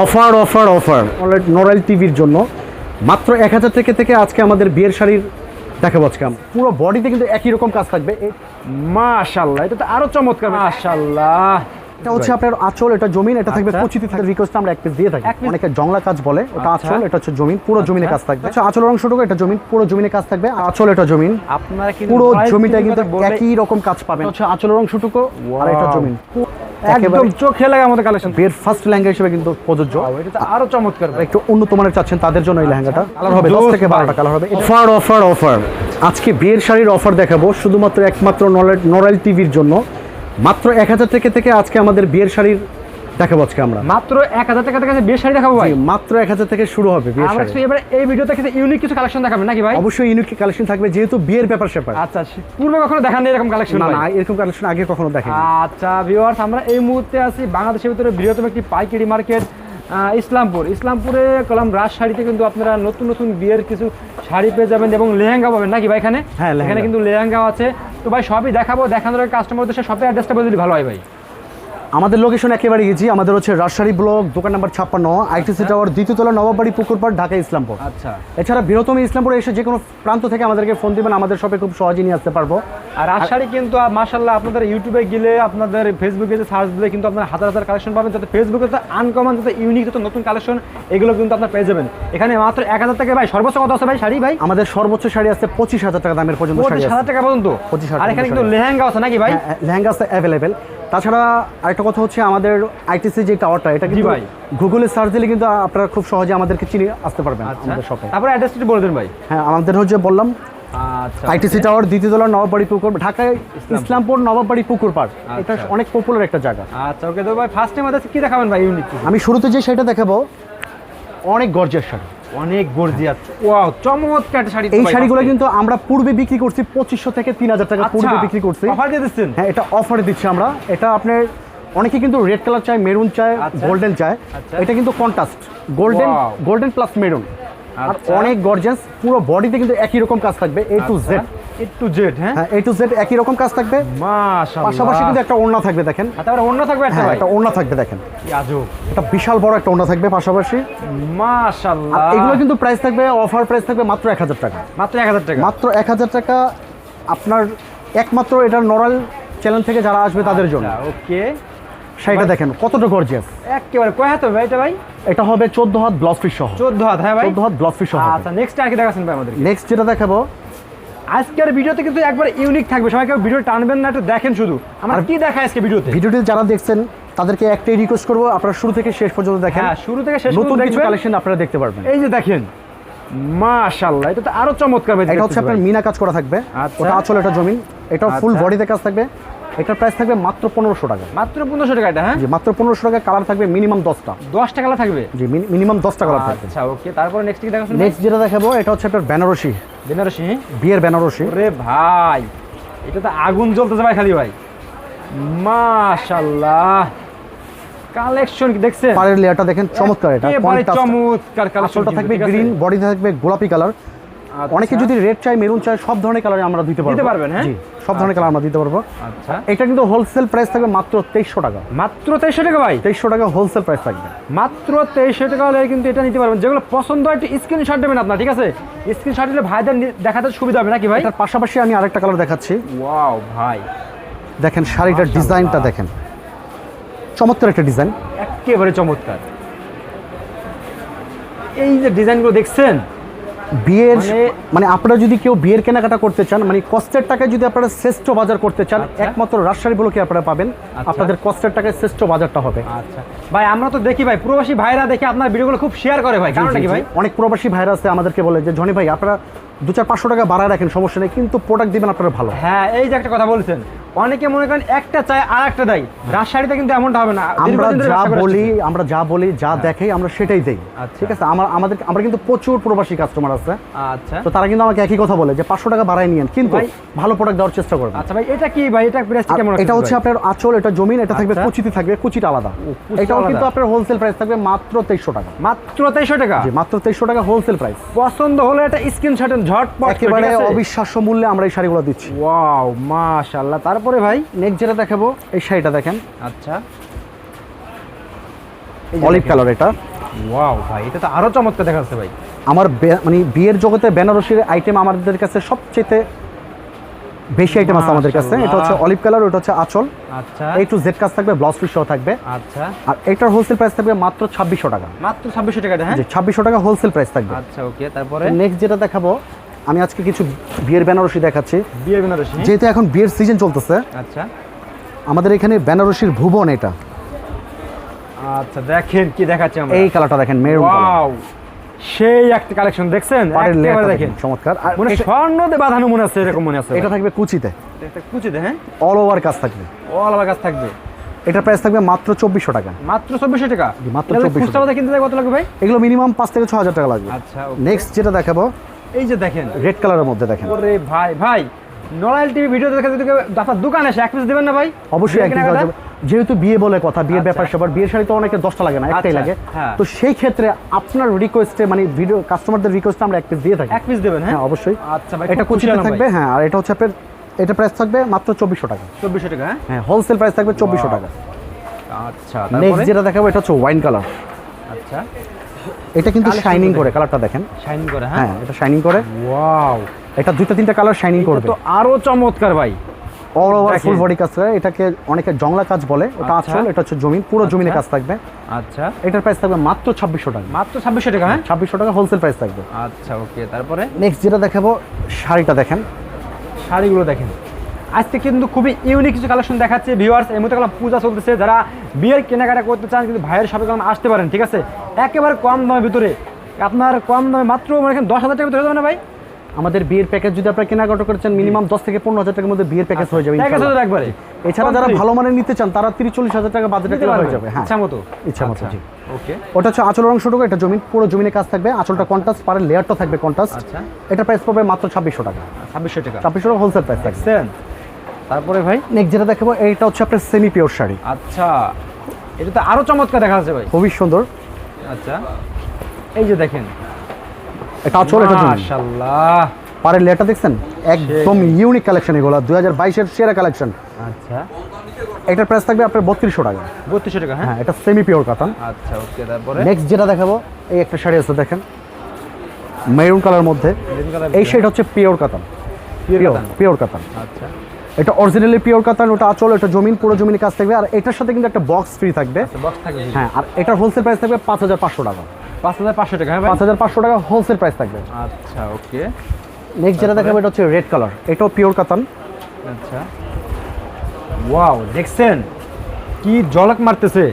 Offer offer offer. নোরাইল টিভির জন্য। মাত্র এক হাজার থেকে থেকে আজকে আমাদের বিয়ের শাড়ির দেখাবো আজকে। পুরো বডিতে কিন্তু একই রকম কাজ থাকবে। মাশাল্লাহ এটা তো আরও চমৎকার মাশাআল্লাহ। এটা হচ্ছে আপনার আঁচল এটা জমিন এটা থাকবে আচ্ছা। কুচিতে থাকবে রিকোয়েস্ট আমরা এক পিস দিয়ে থাকি। অনেকে জংলা কাজ বলে ওটা আচ্ছা। আঁচল এটা হচ্ছে জমিন পুরো জমিনে কাজ থাকবে। আচ্ছা আঁচলের অংশটুকু এটা জমিন পুরো জমিনে কাজ থাকবে। আঁচল এটা জমিন আপনারা কিন্তু পুরো জমিটা কিন্তু একই রকম কাজ পাবেন। হচ্ছে আঁচলের অংশটুকু। আর এটা জমিন। একদম চোখে লাগার মতো কালেকশন বিয়ের ফার্স্ট লেহেঙ্গা হিসেবে কিন্তু প্রযোজ্য। এটা তো আরও চমৎকার ভাই। একটু উন্নত মানের চাচ্ছেন তাদের জন্য এই লেহেঙ্গাটা। কালার হবে দশ জোস থেকে ভাই। বারোটা কালার হবে অফার অফার অফার আজকে বিয়ের শাড়ির অফার দেখাবো শুধুমাত্র একমাত্র নোরাইল টিভির জন্য। মাত্র এক হাজার থেকে থেকে আজকে আমাদের বিয়ের শাড়ির দেখাবো আজকে আমরা। মাত্র এক হাজার টাকা থেকে বিয়ে শাড়ি দেখাবো ভাই। মাত্র এক হাজার থেকে শুরু হবে বিয়ের শাড়ি। এবারে এই ভিডিওতে কিন্তু ইউনিক কিছু কালেকশন দেখাবেন নাকি ভাই? অবশ্যই ইউনিক কালেকশন থাকবে যেহেতু বিয়ের ব্যাপার স্যাপার। আচ্ছা পূর্বে কখনো দেখান নেই এরকম কালেকশন না না এরকম কালেকশন আগে কখনো দেখেনি। আচ্ছা ভিউয়ার্স আমরা এই মুহূর্তে আছি বাংলাদেশের ভিতরে বৃহত্তম একটি পাইকারি মার্কেট ইসলামপুর। ইসলামপুরে কলাম রাজ শাড়িতে কিন্তু আপনারা নতুন নতুন বিয়ের কিছু শাড়ি পেয়ে যাবেন এবং লেহেঙ্গা পাবেন। নাকি ভাই এখানে? হ্যাঁ। এখানে কিন্তু লেহেঙ্গা আছে। তো ভাই সবই দেখাবো দেখানোর কাস্টমার উদ্দেশ্যে সবাই অ্যাড্রেসটা বলে দিলে ভালো হয় ভাই। আমাদের লোকেশন একেবারে গেছি আমাদের হচ্ছে রাজশাহী ব্লক দোকান নাম্বার ছাপ্পান্ন আইটিসি টাওয়ার দ্বিতীয় তলা নবাবাড়ি পুকুরপাড় ঢাকা ইসলামপুর। আচ্ছা। এছাড়া বৃহত্তম ইসলামপুরে এসে যে কোনো প্রান্ত থেকে আমাদেরকে ফোন দিবেন আমাদের শপে খুব সহজে নিয়ে আসতে পারব। আর রাজ শাড়ি কিন্তু মাশাল্লাহ আপনাদের ইউটিউবে গেলে আপনাদের ফেসবুকে যে সার্চ দিলে কিন্তু আপনার হাজার হাজার কালেকশন পাবেন যাতে ফেসবুকে তো আনকমন যাতে ইউনিক যত নতুন কালেকশন এগুলো কিন্তু আপনার পেয়ে যাবেন। এখানে মাত্র এক হাজার টাকা ভাই সর্বোচ্চ কত আছে ভাই শাড়ি ভাই? আমাদের সর্বোচ্চ শাড়ি আছে পঁচিশ হাজার টাকা দামের পর্যন্ত পঁচিশ হাজার টাকা পর্যন্ত? 25,000 আর এখানে কিন্তু লেহেঙ্গা আছে নাকি ভাই? হ্যাঁ, লেহেঙ্গা আছে অ্যাভেলেবেল তাছাড়া আরেকটা কথা হচ্ছে আমাদের আইটিসি যে টাওয়ারটা এটা কিন্তু ভাই। গুগলে সার্চ দিলে কিন্তু আপনারা খুব সহজে আমাদেরকে চিনে আসতে পারবেন আচ্ছা। আমাদের শপে তারপরে অ্যাড্রেসটি বলে দেন ভাই। হ্যাঁ আমাদের হচ্ছে বললাম আচ্ছা। আইটিসি টাওয়ার দ্বিতীয় তলা নবাবাড়ি পুকুর ঢাকায় ইসলামপুর। নবাবাড়ি পুকুর পার্ক এটা আচ্ছা। অনেক পপুলার একটা জায়গা। আচ্ছা ওকে তো ভাই ফার্স্ট টাইম আমাদের কি দেখাবেন ভাই ইউনিক আমি শুরুতে যে সেটা দেখাবো অনেক গর্জিয়াস শাড়ি। অনেক গর্জিয়াস ওয়াও চমৎকার একটা শাড়ি এই শাড়িগুলো কিন্তু আমরা পূর্বে বিক্রি করছি পঁচিশশো থেকে তিন হাজার টাকা। পূর্বে আচ্ছা, বিক্রি করছি। অফার দিয়ে দিচ্ছেন? হ্যাঁ এটা অফারে দিচ্ছি আমরা। এটা আপনার অনেকে কিন্তু রেড কালার চায় মেরুন চায় আচ্ছা। গোল্ডেন চায়। আচ্ছা। এটা কিন্তু contrast golden golden plus maroon আর আচ্ছা। অনেক গর্জিয়াস পুরো বডিতে কিন্তু একই রকম কাজ থাকবে A to Z A to Z হ্যাঁ? এ টু জেড একই রকম কাজ থাকবে। মাশাআল্লাহ। পাশাপাশি কিন্তু একটা ওড়না থাকবে দেখেন। তারপরে অন্য থাকবে একটা হ্যাঁ ভাই। একটা ওড়না থাকবে দেখেন। আজব। এটা বিশাল বড় একটা ওড়না থাকবে পাশাপাশি। মাশাআল্লাহ। এগুলো কিন্তু প্রাইস থাকবে অফার প্রাইস থাকবে মাত্র এক হাজার টাকা। মাত্র এক হাজার টাকা। মাত্র এক হাজার টাকা আপনার একমাত্র এটা নরাল চ্যানেল থেকে যারা আসবে তাদের জন্য। ওকে। শাড়িটা দেখেন কতটা গর্জিয়াস একেবারে কয় হাত ভাই এটা ভাই? এটা হবে চোদ্দ হাত ব্লাউজ পিস সহ। চোদ্দ হাত হ্যাঁ ভাই? চোদ্দ হাত ব্লাউজ পিস সহ আচ্ছা নেক্সট আর কি দেখাচ্ছেন ভাই আমাদের নেক্সট যেটা দেখাবো আজকের ভিডিওতে কিন্তু একবার ইউনিক থাকবে। সবাই কেউ ভিডিও টানবেন না একটু দেখেন শুধু। আমার কি দেখা আজকে ভিডিওতে? ভিডিওটি যারা দেখছেন তাদেরকে একটাই রিকোয়েস্ট করব। আপনারা শুরু থেকে শেষ পর্যন্ত দেখেন। হ্যাঁ শুরু থেকে শেষ নতুন কিছু কালেকশন আপনারা দেখতে পারবেন। এই যে দেখেন মাশাআল্লাহ এটা তো আরও চমৎকার এটা হচ্ছে আপনার মিনা কাজ করা থাকবে। আচ্ছা। ওটা আঁচল এটা জমিন। এটা ফুল আচ্ছা। বডিতে কাজ থাকবে। এটার প্রাইস থাকবে মাত্র পনেরোশো টাকা। মাত্র পনেরোশো টাকা এটা হ্যাঁ? জি মাত্র পনেরোশো টাকা কালার থাকবে মিনিমাম দশটা। দশটা কালার থাকবে? জি মিনিমাম দশটা কালার থাকবে। আচ্ছা ওকে তারপরে নেক্সট কি দেখাচ্ছেন নেক্সট যেটা দেখাবো এটা হচ্ছে আপনার বেনারসি। বেনারসি? বিয়ের বেনারসি। ওরে ভাই এটা তো আগুন জ্বলতেছে ভাই খালি ভাই। মাশাআল্লাহ। কালেকশন কি দেখছেন? পাড়ের লেয়ারটা দেখেন চমৎকার এটা চমৎকার কালেকশন আসলটা থাকবে গ্রিন বডিতে থাকবে গোলাপি কালার অনেকে যদি রেড চাই মেরুন চাই সব ধরনের কালার আমরা দিতে পারব। দিতে পারবেন, হ্যাঁ? সব ধরনের কালার আমরা দিতে পারব। আচ্ছা। এটা কিন্তু হোলসেল প্রাইস থাকবে মাত্র তেইশশো টাকা। মাত্র তেইশশো টাকা ভাই? তেইশশো টাকা হোলসেল প্রাইস থাকবে। মাত্র তেইশশো টাকা হলে কিন্তু এটা নিতে পারবেন। যেগুলো পছন্দ হয় একটু স্ক্রিনশট দেবেন আপনার ঠিক আছে? স্ক্রিনশট দিলে ভাইদের দেখাতে সুবিধা হবে নাকি ভাই? এটার পাশাপাশি আমি আরেকটা কালার দেখাচ্ছি। ওয়াও ভাই। দেখেন শাড়িটার ডিজাইনটা দেখেন। চমৎকার একটা ডিজাইন। একেবারে চমৎকার। এই যে ডিজাইনগুলো দেখছেন? বিয়ের মানে- মানে আপনারা যদি কেউ বিয়ের কেনাকাটা করতে চান মানে কষ্টের টাকায় যদি আপনারা শ্রেষ্ঠ বাজার করতে চান আচ্ছা। একমাত্র রাজশাহী ব্লকে আপনারা পাবেন? আপনাদের কষ্টের টাকায় শ্রেষ্ঠ বাজারটা হবে। আচ্ছা। ভাই আমরা তো দেখি ভাই প্রবাসী ভাইরা দেখে আপনার ভিডিওগুলো খুব শেয়ার করে ভাই কারণটা কি ভাই? অনেক প্রবাসী ভাইরা আছে আমাদেরকে বলে যে জনি ভাই আপনারা দু চার পাঁচশো টাকা বাড়ায় রাখেন সমস্যা নেই কিন্তু প্রোডাক্ট দিবেন আপনারা ভালো। হ্যাঁ এই যে একটা কথা বলছেন অনেকে মনে করেন একটা চায় আর একটা দেয়। রাজশাহীতে কিন্তু এমনটা হবে না। আমরা যা বলি আমরা যা বলি যা দেখাই আমরা সেটাই দেই। আচ্ছা। ঠিক আছে? আমার আমাদের আমরা কিন্তু প্রচুর প্রবাসী কাস্টমার আছে। আচ্ছা। তো তারা কিন্তু আমাকে একই কথা বলে যে পাঁচশো টাকা বাড়ায় নিয়েন। কিন্তু ভালো প্রোডাক্ট দেওয়ার চেষ্টা করবেন। আচ্ছা ভাই এটা কি ভাই? এটা প্রাইস কেমন এটা হচ্ছে আপনার আঁচল এটা জমিন এটা থাকবে আচ্ছা। কুচিতে থাকবে কুচিটা আলাদা। এটাও কিন্তু আপনার হোলসেল প্রাইস থাকবে মাত্র তেইশশো টাকা। মাত্র তেইশশো টাকা? জি মাত্র তেইশশো টাকা হোলসেল প্রাইস পছন্দ হলে এটা স্ক্রিনশট ঝটপট একেবারে অবিশ্বাস্য মূল্যে আমরা এই শাড়িগুলো দিচ্ছি। ওয়াও মাশাআল্লাহ। তারপরে ভাই নেক্সট যেটা দেখাবো এই শাড়িটা দেখেন। আচ্ছা। অলিভ কালার এটা। ওয়াও ভাই এটা তো আরও চমৎকার দেখা যাচ্ছে ভাই। আমার মানে বিয়ের জগতে বেনারসির আইটেম আমাদের কাছে সবচেয়ে বেশি আইটেম আছে আমাদের কাছে। এটা হচ্ছে অলিভ কালার ওটা হচ্ছে আচল। আচ্ছা। এই টু জেড কাজ থাকবে ব্লাউজ পিস সহ থাকবে। আচ্ছা। আর এটার হোলসেল প্রাইস থাকবে মাত্র ছাব্বিশশো টাকা। মাত্র ছাব্বিশশো টাকাটা হ্যাঁ? যে ছাব্বিশশো টাকা হোলসেল প্রাইস থাকবে। আচ্ছা ওকে তারপরে? নেক্সট যেটা দেখাবো আমি আজকে কিছু বিয়ের বেনারসি দেখাচ্ছি। বিয়ে বেনারসি? যেহেতু এখন বিয়ের সিজন চলতেছে আচ্ছা। আমাদের এখানে বেনারসির ভুবন এটা। আচ্ছা দেখেন কি দেখাচ্ছি আমরা। এই কালারটা দেখেন মেরুন ওয়াও সেই একটা কালেকশন দেখছেন? একেবারে দেখেন চমৎকার। মনে স্বর্ণতে বাঁধানো মনে আছে এরকম মনে আছে। এটা থাকবে কুচিতে। এটা কুচিতে হ্যাঁ? অল ওভার কাজ থাকবে। অল ওভার কাজ থাকবে। এটার প্রাইস থাকবে মাত্র চব্বিশশো টাকা। মাত্র চব্বিশশো টাকা? মাত্র এটা 2400 খুচরা কিনতে কত লাগবে ভাই? এগুলো মিনিমাম পাঁচ থেকে ছ হাজার টাকা লাগবে। আচ্ছা নেক্সট যেটা দেখাবো এই যে দেখেন। রেড কালারের মধ্যে দেখেন। ওরে ভাই ভাই নরাইল টিভি ভিডিও দেখে যদি আপনার দোকানে এসে এক পিস দেবেন না ভাই? অবশ্যই একদিন কেনাকাটা? যেহেতু বিয়ে বলে কথা বিয়ের আচ্ছা। ব্যাপার স্যাপার বিয়ের শাড়ি তো অনেকের দশটা লাগে না একটাই আচ্ছা, লাগে। হ্যাঁ। তো সেই ক্ষেত্রে আপনার রিকোয়েস্টে মানে ভিডিও কাস্টমারদের রিকোয়েস্টে আমরা এক পিস দিয়ে থাকি। এক পিস দেবেন হ্যাঁ? হ্যাঁ অবশ্যই। আচ্ছা ভাই এটা কুচিতে থাকবে হ্যাঁ আর এটা হচ্ছে আপনার এটা প্রাইস থাকবে মাত্র চব্বিশশো টাকা। চব্বিশশো টাকা হ্যাঁ? হ্যাঁ হোলসেল প্রাইস থাকবে চব্বিশশো. টাকা। আচ্ছা নেক্সট তারপরে যেটা দেখাবো এটা হচ্ছে ওয়াইন কালার আচ্ছা। এটা কিন্তু শাইনিং করে কালারটা দেখেন। শাইনিং করে হ্যাঁ? হ্যাঁ এটা শাইনিং করে। ওয়াও এটা দুইটা তিনটা কালার শাইনিং করবে। তো আরও চমৎকার ভাই। অল ওভার ফুল বডি কাজ করে এটাকে অনেকে জংলা কাজ বলে ওটা আচ্ছা। আঁচল এটা হচ্ছে জমিন পুরো জমিনে আচ্ছা। কাজ থাকবে। আচ্ছা। এটার প্রাইস থাকবে মাত্র ছাব্বিশশো টাকা। মাত্র ছাব্বিশশো টাকা হ্যাঁ? ছাব্বিশশো টাকা হোলসেল প্রাইস থাকবে। আচ্ছা ওকে তারপরে? নেক্সট যেটা দেখাবো শাড়িটা দেখেন। শাড়িগুলো দেখেন। আজকে কিন্তু খুবই ইউনিক কিছু কালেকশন দেখাচ্ছে ভিউয়ার্স এই মুহূর্তে কালাম পূজা চলতেছে যারা বিয়ের কেনাকাটা করতে চান কিন্তু ভাইয়ের শপে কালাম আসতে পারেন ঠিক আছে? একেবারে কম দামের ভিতরে আপনার কম দামে মাত্র মানে এখানে দশ হাজার টাকার ভিতরে যাবে না ভাই? আমাদের বিয়ের প্যাকেজ যদি আপনারা কেনাকাটা করছেন মিনিমাম দশ থেকে পনেরো হাজার টাকার মধ্যে বিয়ের প্যাকেজ হয়ে যাবে। একবারে? এছাড়া যারা ভালো মানের নিতে চান তারা তিরিশ চল্লিশ হাজার টাকা বাজেটে হয়ে যাবে হ্যাঁ। ইচ্ছা মতো। ইচ্ছা মতো, জি। ওকে ওটা হচ্ছে আঁচলের অংশটুকু এটা জমিন পুরো জমিনে কাজ থাকবে। আঁচলটা কন্টাস্ট পারের লেয়ারটা থাকবে কন্টাস্ট আচ্ছা। এটা প্রাইস পড়বে মাত্র ছাব্বিশশো টাকা। ছাব্বিশশো টাকা। ছাব্বিশশো টাকা হোলসেল প্রাইস থাকবে। তারপরে ভাই? নেক্সট যেটা দেখাবো এইটা হচ্ছে আপনার সেমি পিওর শাড়ি। আচ্ছা এটা তো আরও চমৎকার দেখা যাচ্ছে ভাই। খুবই সুন্দর। আচ্ছা এই যে দেখেন। এটা আঁচল এটা মাশাআল্লাহ। পারের লেয়ারটা দেখছেন? একদম ইউনিক কালেকশন এগুলো দুই হাজার বাইশের সেরা কালেকশন আচ্ছা। এটার প্রাইস থাকবে আপনার বত্রিশশো টাকা। বত্রিশশো টাকা হ্যাঁ? হ্যাঁ এটা সেমি পিওর কাতান আচ্ছা ওকে তারপরে? নেক্সট যেটা দেখাবো এই একটা শাড়ি আছে দেখেন। মেরুন কালার মধ্যে। এই শাড়িটা হচ্ছে পিওর কাতান পিওর? পিওর কাতান আচ্ছা। এটা অরিজিনালি পিওর কাতান ওটা আচল এটা জমিন পুরো জমিনের কাজ থাকবে। আর এটার সাথে কিন্তু একটা বক্স ফ্রি থাকবে। বক্স থাকবে হ্যাঁ। আর এটার হোলসেল প্রাইস থাকবে পাঁচ হাজার পাঁচশো টাকা। পাঁচ হাজার পাঁচশো টাকা হ্যাঁ পাঁচ হাজার পাঁচশো টাকা হোলসেল প্রাইস থাকবে। আচ্ছা ওকে। নেক্সট যেটা দেখাবো এটা হচ্ছে রেড কালার এটাও পিওর কাতান আচ্ছা। ওয়াও দেখছেন? কি জলক মারতেছে।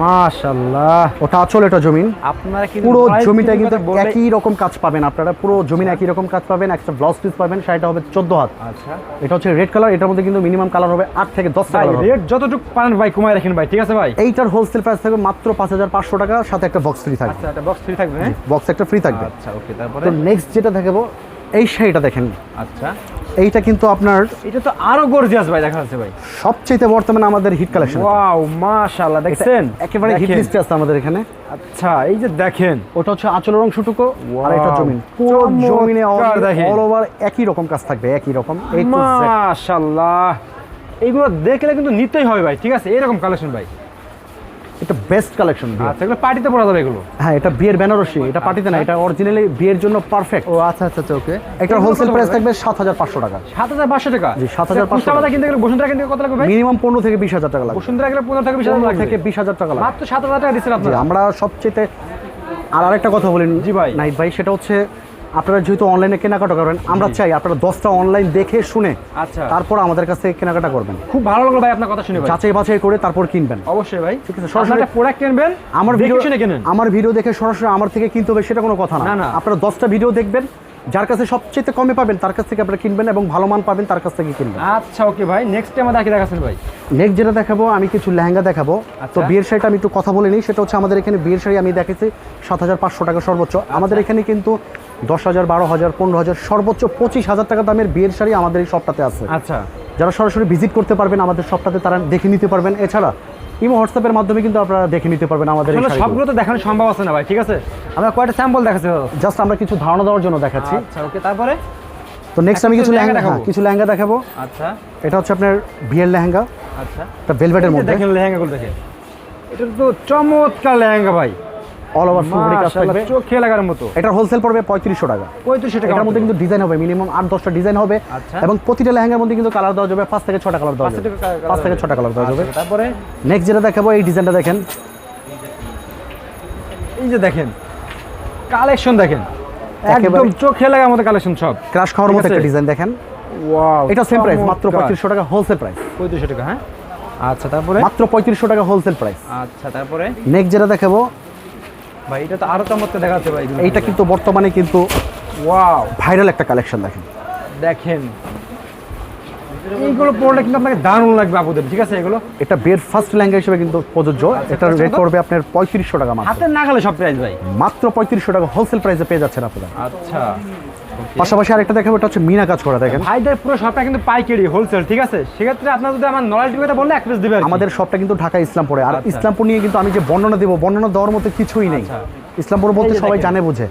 মাশাআল্লাহ। ওটা আচল এটা জমিন। আপনারা কিন্তু পুরো জমিটা কিন্তু কিন্তু একই রকম কাজ পাবেন আপনারা। পুরো জমিন একই রকম কাজ পাবেন একটা ব্লাউজ পিস পাবেন শাড়িটা হবে চোদ্দ হাত। আচ্ছা। এটা হচ্ছে রেড কালার এটার মধ্যে কিন্তু মিনিমাম কালার হবে আট থেকে দশ ভাই কালার রেট যতটুকু পারেন ভাই কমায় রাখেন ভাই ঠিক আছে ভাই? এইটার হোলসেল প্রাইস থাকবে মাত্র পাঁচ হাজার পাঁচশো টাকা সাথে একটা বক্স ফ্রি থাকবে। আচ্ছা একটা বক্স ফ্রি থাকবে হ্যাঁ? বক্স একটা ফ্রি থাকবে। আচ্ছা ওকে তারপরে? তো নেক্সট যেটা দেখাবো এই শাড়িটা দেখেন। আচ্ছা। এইটা কিন্তু আপনার এটা তো আরও গর্জিয়াস ভাই দেখা যাচ্ছে ভাই। সবচেয়ে বর্তমানে আমাদের হিট কালেকশন ওয়াও মাশাআল্লাহ দেখছেন? একেবারে হিট। লিস্টে আছে আমাদের এখানে। আচ্ছা এই যে দেখেন। ওটা হচ্ছে আঁচলের অংশটুকু আর এটা জমিন। পুরো জমিনে অল ওভার একই রকম কাজ থাকবে একই রকম Z। মাশাআল্লাহ। এইগুলো দেখলে কিন্তু নিতেই হবে ভাই ঠিক আছে? এরকম কালেকশন ভাই। এটা বেস্ট কালেকশন আচ্ছা এগুলো পার্টিতে পড়া যাবে এগুলো? হ্যাঁ এটা বিয়ের বেনারসি এটা পার্টিতে না এটা অরিজিনালি বিয়ের জন্য পারফেক্ট ও আচ্ছা আচ্ছা আচ্ছা ওকে এটার হোলসেল প্রাইস থাকবে সাত হাজার পাঁচশো টাকা। সাত হাজার পাঁচশো টাকা? জি, 7,500 খুচরা বাজার কিনতে গেলে বসুন্ধরা কিনতে কত লাগবে ভাই? মিনিমাম পনেরো থেকে বিশ হাজার টাকা লাগবে। বসুন্ধরা গেলে পনেরো থেকে বিশ হাজার লাগবে। থেকে বিশ হাজার টাকা লাগবে। মাত্র সাত হাজার টাকা দিচ্ছেন জি, আপনারা। আমরা সবচেয়ে আর আরেকটা কথা বলেন জি ভাই। নাইট ভাই সেটা হচ্ছে আপনারা যেহেতু অনলাইনে কেনাকাটা করবেন আমরা চাই আপনারা দশটা অনলাইন দেখে শুনে আচ্ছা। তারপর আমাদের কাছ থেকে কেনাকাটা করবেন। খুব ভালো লাগল ভাই আপনার কথা শুনে যাচাই বাছাই করে তারপর কিনবেন। অবশ্যই ভাই। ঠিক আছে, সরাসরি প্রোডাক্ট কিনবেন আমার ভিডিও শুনে কেনেন। আমার ভিডিও দেখে সরাসরি আমার থেকে কিনতে হবে সেটা কোনো কথা না। আপনারা দশটা ভিডিও দেখবেন যার কাছে সবচেয়ে কমে পাবেন তার কাছ থেকে আপনারা কিনবেন এবং ভালো মান পাবেন তার কাছ থেকে কিনবেন। আচ্ছা ওকে ভাই নেক্সট টাইম আমাদের দেখাচ্ছেন ভাই। নেক্সট যেটা দেখাবো আমি কিছু লেহেঙ্গা দেখাবো। আচ্ছা। তো বিয়ের শাড়িটা আমি একটু কথা বলে নিই সেটা হচ্ছে আমাদের এখানে বিয়ের শাড়ি আমি দেখেছি সাত হাজার পাঁচশো টাকা সর্বোচ্চ। আমাদের এখানে কিন্তু দশ হাজার বারো হাজার পনেরো হাজার সর্বোচ্চ পঁচিশ হাজার টাকা দামের বিয়ের শাড়ি আমাদের এই শপটাতে আছে। আচ্ছা। যারা সরাসরি ভিজিট করতে পারবেন আমাদের শপটাতে তারা দেখে নিতে পারবেন। এছাড়া ইমো হোয়াটসঅ্যাপের মাধ্যমে কিন্তু আপনারা দেখে নিতে পারবেন আমাদের সবগুলো তো দেখানো সম্ভব আছে না ভাই ঠিক আছে? আমরা কয়েকটা স্যাম্পল দেখাচ্ছি জাস্ট আমরা কিছু ধারণা দেওয়ার জন্য দেখাচ্ছি। আচ্ছা ওকে তারপরে? তো নেক্সট আমি কিছু লেহেঙ্গা লেহেঙ্গা দেখাবো। হ্যাঁ, কিছু লেহেঙ্গা দেখাবো। আচ্ছা। এটা হচ্ছে আপনার বিয়ের লেহেঙ্গা। আচ্ছা। এটা ভেলভেটের মধ্যে। দেখেন লেহেঙ্গাগুলো দেখেন। এটা তো চমৎকার লেহেঙ্গা ভাই। অল ওভার ফুল বডি কাজ থাকবে। চোখে লাগার মতো। এটার হোলসেল পড়বে পঁয়ত্রিশশো টাকা। পঁয়ত্রিশশো টাকা এটার মধ্যে কিন্তু ডিজাইন হবে মিনিমাম আট দশটা ডিজাইন হবে। আচ্ছা। এবং প্রতিটা লেহেঙ্গার মধ্যে কিন্তু কালার দেওয়া যাবে পাঁচ থেকে ছটা কালার দেওয়া যাবে। থেকে পাঁচ থেকে দেওয়া ছটা কালার দেওয়া যাবে। আচ্ছা, তারপরে? নেক্সট যেটা দেখাবো এই ডিজাইনটা দেখেন। এই যে দেখেন কালেকশন দেখেন। একদম চোখে লাগার মতো কালেকশন সব। ক্রাশ খাওয়ার মতো একটা ডিজাইন দেখেন। ওয়াও এটা সেম প্রাইস মাত্র পঁয়ত্রিশশো টাকা হোলসেল প্রাইস পঁয়ত্রিশশো টাকা হ্যাঁ? আচ্ছা তারপরে? মাত্র পঁয়ত্রিশশো টাকা হোলসেল প্রাইস আচ্ছা তারপরে? নেক্সট যেটা দেখাবো ভাই এটা তো আরও চমৎকার দেখাচ্ছে ভাই। এইটা কিন্তু বর্তমানে কিন্তু ওয়াও ভাইরাল একটা কালেকশন দেখেন। দেখেন। এইগুলো পড়লে কিন্তু আপনাকে দারুণ লাগবে আপুদের ঠিক আছে? এগুলো? এটা বের ফার্স্ট ল্যাঙ্গুয়েজ হিসেবে কিন্তু প্রযোজ্য। এটা রেট পড়বে আপনার পঁয়ত্রিশশো টাকা মাত্র। হাতে না গেলে সব প্রাইস ভাই। মাত্র পঁয়ত্রিশশো টাকা হোলসেল প্রাইসে পেয়ে যাচ্ছেন আপনারা আচ্ছা। পাশাপাশি আরেকটা দেখাবো এটা হচ্ছে মিনা কাজ করা দেখেন। ভাইদের পুরো শপটা কিন্তু পাইকারি হোলসেল ঠিক আছে? সেক্ষেত্রে আপনার যদি আমার নলেজ কথা বললে এক পিস দিবে আর কি। আমাদের শপটা কিন্তু ঢাকা ইসলামপুরে। আর আচ্ছা। ইসলামপুর নিয়ে কিন্তু আমি যে বর্ণনা দেবো বর্ণনা দেওয়ার মতো কিছুই নেই। আচ্ছা। ইসলামপুর বলতে সবাই জানে বুঝে।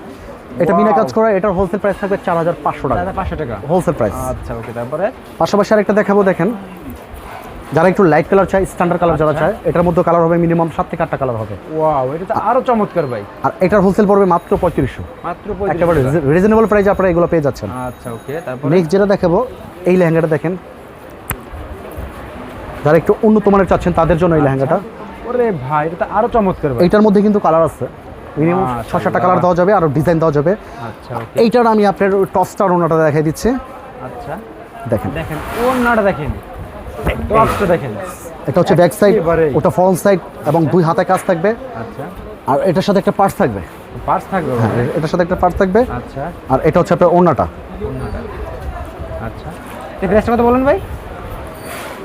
এটা মিনা কাজ করা এটার হোলসেল প্রাইস থাকবে চার হাজার পাঁচশো টাকা। পাঁচশো টাকা। হোলসেল প্রাইস আচ্ছা ওকে তারপরে? পাশাপাশি আরেকটা দেখাবো দেখেন। যারা একটু লাইট কালার চায় স্ট্যান্ডার্ড কালার যারা আচ্ছা। চায় এটার মধ্যে কালার হবে মিনিমাম সাত থেকে আটটা কালার হবে। ওয়াও এটা তো আরও চমৎকার ভাই। আর এটার হোলসেল পড়বে মাত্র পঁয়ত্রিশশো। মাত্র একেবারে। রিজনেবল প্রাইসে আপনারা এগুলো পেয়ে যাচ্ছেন। আচ্ছা ওকে তারপরে? নেক্সট যেটা দেখাবো এই লেহেঙ্গাটা দেখেন। যারা একটু উন্নত মানের চাচ্ছেন তাদের জন্য এই লেহেঙ্গাটা। ওরে ভাই এটা তো আরও চমৎকার ভাই। এইটার মধ্যে কিন্তু কালার আছে। মিনিমাম ছ। সাতটা কালার দেওয়া যাবে আর ডিজাইন দেওয়া যাবে। আচ্ছা ওকে এইটার আমি আপনার টপস্টার ওনাটা দেখাই দিচ্ছি। আচ্ছা। দেখেন। দেখেন ওনাটা দেখেন। দেখেন। এটা হচ্ছে ব্যাক সাইড ওটা ফ্রন্ট সাইড এবং দুই হাতে কাজ থাকবে। আচ্ছা। আর এটার সাথে একটা পার্স থাকবে। পার্স থাকবে হ্যাঁ এটার সাথে একটা পার্স থাকবে। আচ্ছা। আর এটা হচ্ছে আপনার ওনাটা ওনাটা আচ্ছা। এই প্রাইসটা কথা বলেন ভাই?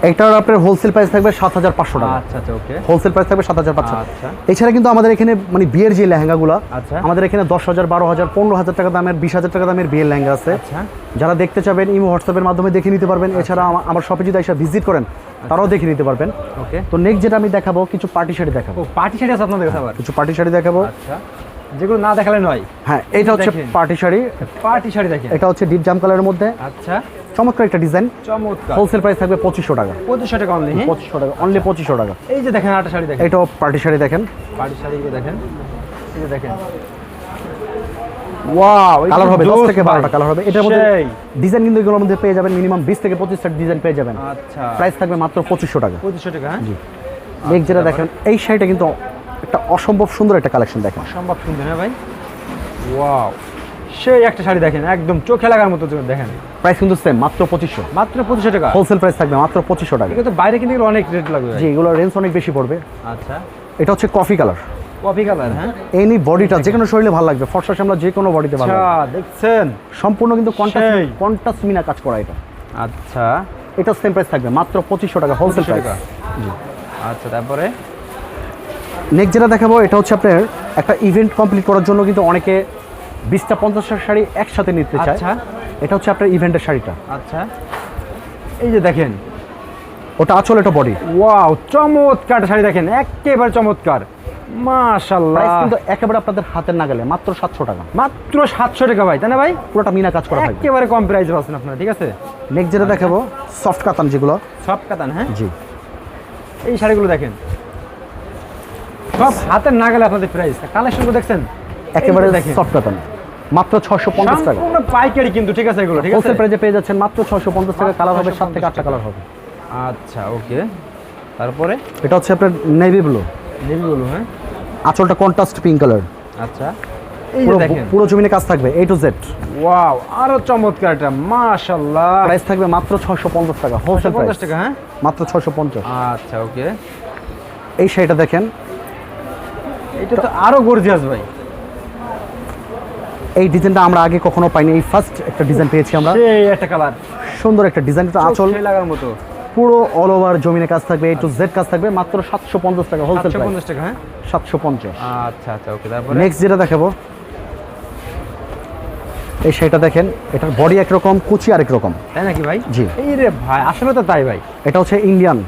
এইটার আপনার হোলসেল প্রাইস থাকবে সাত হাজার পাঁচশো টাকা। আচ্ছা আচ্ছা ওকে হোলসেল প্রাইস থাকবে সাত হাজার পাঁচশো আচ্ছা। এছাড়া কিন্তু আমাদের এখানে মানে বিয়ের যে লেহেঙ্গাগুলো আচ্ছা। আমাদের এখানে দশ হাজার বারো হাজার পনেরো হাজার টাকা দামের বিশ হাজার টাকা দামের বিয়ের লেহেঙ্গা আছে। আচ্ছা। যারা দেখতে চাবেন ইমো হোয়াটসঅ্যাপের মাধ্যমে দেখে নিতে পারবেন। এছাড়া আমার শপে যদি এসে ভিজিট করেন তারাও দেখে নিতে পারবেন। ওকে। তো নেক্সট যেটা আমি দেখাবো কিছু পার্টি শাড়ি দেখাবো। পার্টি শাড়ি আছে আপনাদের কাছে আবার? কিছু পার্টি শাড়ি দেখাবো। আচ্ছা। যেগুলো না দেখালে নয়। হ্যাঁ এটা হচ্ছে পার্টি শাড়ি। পার্টি শাড়ি দেখেন। এটা হচ্ছে ডিপ জাম কালারের মধ্যে। আচ্ছা। চমৎকার একটা ডিজাইন চমৎকার। হোলসেল প্রাইস থাকবে পঁচিশশো টাকা। পঁচিশশো টাকা অনলি পঁচিশশো টাকা অনলি পঁচিশশো টাকা। এই যে দেখেন আটা শাড়ি দেখেন। এটাও পার্টি শাড়ি দেখেন। পার্টি শাড়িগুলো দেখেন। এই যে দেখেন। ওয়াও কালার হবে দশ থেকে বারোটা কালার হবে। এটার মধ্যে ডিজাইন কিন্তু এগুলোর মধ্যে পেয়ে যাবেন মিনিমাম বিশ থেকে পঁচিশটা ডিজাইন পেয়ে যাবেন। আচ্ছা। প্রাইস থাকবে মাত্র পঁচিশশো টাকা। পঁচিশশো টাকা হ্যাঁ? নেক্সট যেটা দেখেন এই শাড়িটা কিন্তু একটা অসম্ভব সুন্দর একটা কালেকশন দেখেন। সম্ভব সুন্দর হ্যাঁ ভাই? ওয়াও সেই একটা শাড়ি দেখেন একদম চোখে লাগার মতো দেখেন। প্রাইস কিন্তু সেম মাত্র পঁচিশশো। মাত্র পঁচিশশো টাকা। হোলসেল প্রাইস থাকবে মাত্র পঁচিশশো টাকা। এগুলো তো বাইরে কিনতে গেলে অনেক রেট লাগবে জি এগুলো রেঞ্জ অনেক বেশি পড়বে। আচ্ছা। এটা হচ্ছে কফি কালার কফি কালার হ্যাঁ? এনি বডিটা যে কোনো শরীরে ভালো লাগবে। ফর্সা সামলা যে কোনো বডিতে ভালো আচ্ছা দেখছেন? সম্পূর্ণ কিন্তু কন্টাস কন্টাস মিনা কাজ করা এটা। আচ্ছা। এটা সেম প্রাইস থাকবে মাত্র পঁচিশশো টাকা হোলসেল প্রাইস। আচ্ছা তারপরে? নেক্সট যেটা দেখাবো এটা হচ্ছে আপনার একটা ইভেন্ট কমপ্লিট করার জন্য কিন্তু অনেকে বিশটা পঞ্চাশটা শাড়ি একসাথে নিতে চায়। আচ্ছা। এটা হচ্ছে আপনার ইভেন্টের শাড়িটা। আচ্ছা। এই যে দেখেন ওটা আচল এটা বডি ওয়াও চমৎকার শাড়ি দেখেন একেবারে চমৎকার। মাশাল্লাহ। কিন্তু একেবারে আপনাদের হাতের নাগালে মাত্র সাতশো টাকা। মাত্র সাতশো টাকা ভাই তাই না ভাই? পুরোটা মিনা কাজ করা থাকবে। একেবারে কম প্রাইসে পাচ্ছেন আপনারা ঠিক আছে? নেক্সট যেটা দেখাবো সফট কাতান যেগুলো। সব কাতান হ্যাঁ? জি। এই শাড়িগুলো দেখেন। সব হাতের না গেলে আপনাদের প্রাইস কালেকশনগুলো দেখছেন? একেবারে দেখেন। সফট কাতান। মাত্র ছশো পঞ্চাশ টাকা। সম্পূর্ণ পাইকারি কিন্তু ঠিক আছে এগুলো ঠিক আছে? হোলসেল প্রাইসে পেয়ে যাচ্ছেন মাত্র ছশো পঞ্চাশ টাকা কালার হবে সাত থেকে আটটা কালার হবে। আচ্ছা ওকে। তারপরে? এটা হচ্ছে আপনার নেভি ব্লু নেভি ব্লু হ্যাঁ? আচলটা কন্ট্রাস্ট পিঙ্ক কালার আচ্ছা। পুরো দেখেন। পুরো জমিনে কাজ থাকবে এ টু জেড ওয়াও আরও চমৎকার এটা মাশাআল্লাহ। প্রাইস থাকবে মাত্র ছশো পঞ্চাশ টাকা হোলসেল প্রাইস পঞ্চাশ টাকা হ্যাঁ? মাত্র ছশো পঞ্চাশ। আচ্ছা ওকে। এই শাড়িটা দেখেন। এটা তো আরও গর্জিয়াস ভাই। এই ডিজাইনটা আমরা আগে কখনো পাইনি। এই ফার্স্ট একটা ডিজাইন পেয়েছি আমরা। একটা কালার সুন্দর একটা ডিজাইন এটা আচল। লাগার মতো। পুরো অল ওভার জমিনে কাজ থাকবে এ টু জেড কাজ থাকবে মাত্র সাতশো পঞ্চাশ টাকা হোলসেল পঞ্চাশ টাকা হ্যাঁ? সাতশো পঞ্চাশ। আচ্ছা আচ্ছা ওকে তারপরে? নেক্সট যেটা দেখাবো এই শাড়িটা দেখেন এটার বডি একরকম কুচি আরেক রকম। তাই নাকি ভাই? জি। এই রে ভাই আসলে তো তাই ভাই। এটা হচ্ছে ইন্ডিয়ান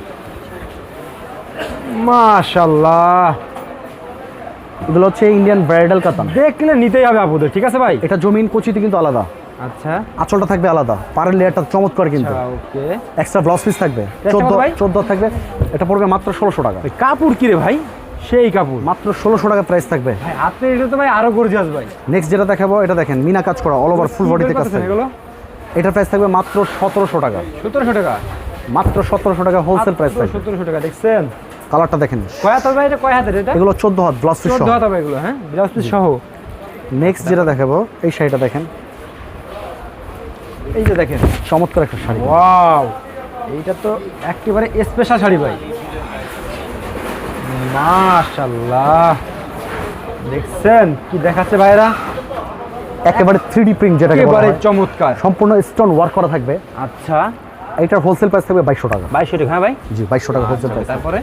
মাশাআল্লাহ এগুলো হচ্ছে ইন্ডিয়ান ব্রাইডাল কাতান দেখলে নিতেই হবে আপুদের ঠিক আছে ভাই? এটা জমিন কুচিতে কিন্তু আলাদা। আচ্ছা। আঁচলটা থাকবে আলাদা। পাড়ের লেয়ারটা চমৎকার কিন্তু। আচ্ছা ওকে। এক্সট্রা ব্লাউজ পিস থাকবে। কত চোদ্দ ভাই? চোদ্দ থাকবে। এটা পড়বে মাত্র ষোলোশো টাকা। কাপড় কি রে ভাই? সেই কাপড়। মাত্র ষোলোশো টাকা প্রাইস থাকবে। ভাই হাতে এটা তো ভাই আরও গর্জিয়াস ভাই। নেক্সট যেটা দেখাবো এটা দেখেন মিনা কাজ করা অল ওভার ফুল বডিতে কাজ থাকবে। এটার প্রাইস থাকবে মাত্র সতেরোশো টাকা। সতেরোশো টাকা? মাত্র সতেরোশো টাকা হোলসেল প্রাইস থাকবে। সতেরোশো টাকা দেখছেন? কালারটা দেখেন। কয় হাত ভাই এটা? কয় হাতের এটা? এগুলো চোদ্দ হাত ব্লাউজ পিস চোদ্দ হাত হবে এগুলো হ্যাঁ? ব্লাউজ পিস সহ। নেক্সট যেটা দেখাবো এই শাড়িটা দেখেন। এই যে দেখেন। চমৎকার একটা শাড়ি। ওয়াও এইটা তো একেবারে স্পেশাল শাড়ি ভাই। মাশাল্লাহ দেখছেন? কি দেখাচ্ছে ভাইরা? একেবারে থ্রি প্রিন্ট বলা একেবারে চমৎকার। সম্পূর্ণ স্টোন ওয়ার্ক করা থাকবে। আচ্ছা। এইটার হোলসেল প্রাইস থাকবে বাইশশো টাকা। বাইশশো টাকা হ্যাঁ ভাই? জি বাইশশো টাকা হোলসেল প্রাইস তারপরে?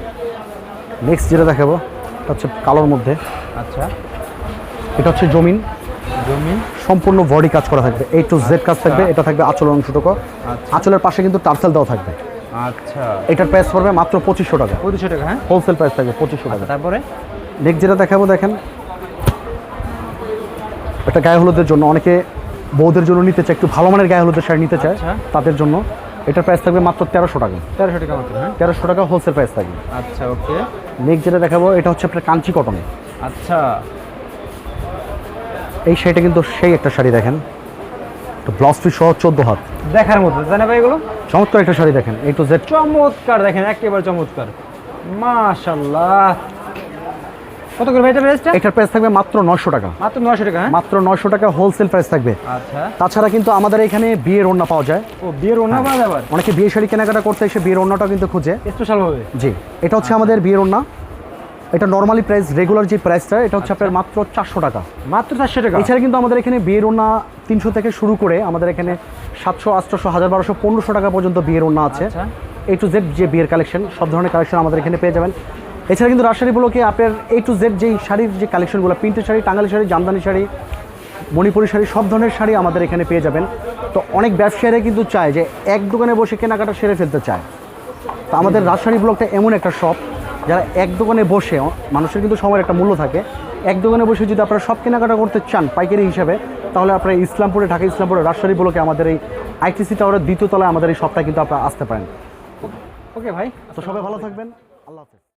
নেক্সট যেটা দেখাবো এটা হচ্ছে কালোর মধ্যে। আচ্ছা। এটা হচ্ছে জমিন। জমিন। সম্পূর্ণ বডি কাজ করা থাকবে। এই টু জেড কাজ থাকবে এটা থাকবে আঁচলের অংশটুকু। আচ্ছা। আঁচলের পাশে কিন্তু টার্সেল দেওয়া থাকবে। আচ্ছা। এটার প্রাইস পড়বে মাত্র পঁচিশশো টাকা। পঁচিশশো টাকা হ্যাঁ? হোলসেল প্রাইস থাকবে পঁচিশশো টাকা। তারপরে? নেক্সট যেটা দেখাবো দেখেন। এটা গায়ে হলুদের জন্য অনেকে বউদের জন্য নিতে চায় একটু ভালো মানের গায়ে হলুদের শাড়ি নিতে চায় আচ্ছা। তাদের জন্য। এটার প্রাইস থাকবে মাত্র তেরোশো টাকা। তেরোশো টাকা মাত্র হ্যাঁ? তেরোশো টাকা হোলসেল প্রাইস থাকবে। আচ্ছা ওকে নেক্সট যেটা দেখাবো এটা হচ্ছে আপনার কাঞ্চি কটন। আচ্ছা। এই শাড়িটা কিন্তু সেই একটা শাড়ি দেখেন। ব্লাউজ পিস সহ চোদ্দ হাত। দেখার মতো তাই ভাই এগুলো? চমৎকার একটা শাড়ি দেখেন এই টু জেড চমৎকার দেখেন একেবারে চমৎকার। মাশাল্লাহ। কত করে ভাই এটা প্রাইসটা এটার প্রাইস থাকবে মাত্র নশো টাকা। মাত্র নশো টাকা হ্যাঁ? মাত্র নশো টাকা হোলসেল প্রাইস থাকবে। আচ্ছা। তাছাড়া কিন্তু আমাদের এখানে বিয়ের পাওয়া যায়। ও বিয়ের হ্যাঁ। পাওয়া যাবে অনেকে বিয়ে শাড়ি কেনাকাটা করতে এসে বিয়ের কিন্তু খুঁজে। স্পেশাল ভাবে? জি এটা হচ্ছে আমাদের বিয়ের এটা নর্মালি প্রাইস রেগুলার যে প্রাইসটা এটা হচ্ছে আপনার মাত্র চারশো টাকা। মাত্র চারশো টাকা? এছাড়া কিন্তু আমাদের এখানে বিয়ের ওড়না তিনশো থেকে শুরু করে আমাদের এখানে সাতশো আটশোশো হাজার বারোশো পনেরোশো টাকা পর্যন্ত বিয়ের ওড়না আছে। আচ্ছা। এ টু জেড যে বিয়ের কালেকশন সব ধরনের কালেকশন আমাদের এখানে পেয়ে যাবেন। এছাড়া কিন্তু রাজশাহী ব্লকে আপনার এ টু জেড যেই শাড়ির যে কালেকশনগুলো প্রিন্টের শাড়ি টাঙ্গালি শাড়ি জামদানি শাড়ি মণিপুরি শাড়ি সব ধরনের শাড়ি আমাদের এখানে পেয়ে যাবেন। তো অনেক ব্যবসায়ীরা কিন্তু চায় যে এক দোকানে বসে কেনাকাটা সেরে ফেলতে চায়। তো আমাদের রাজশাহী ব্লকটা এমন একটা শপ যারা এক দোকানে বসে মানুষের কিন্তু সময়ের একটা মূল্য থাকে। এক দোকানে বসে যদি আপনারা সব কেনাকাটা করতে চান পাইকারি হিসাবে তাহলে আপনারা ইসলামপুরে ঢাকা ইসলামপুরে রাজশাহী ব্লকে আমাদের এই আইটিসি টাওয়ারের দ্বিতীয় তলায় আমাদের এই শপটা কিন্তু আপনারা আসতে পারেন। ওকে ভাই। তো সবাই ভালো থাকবেন।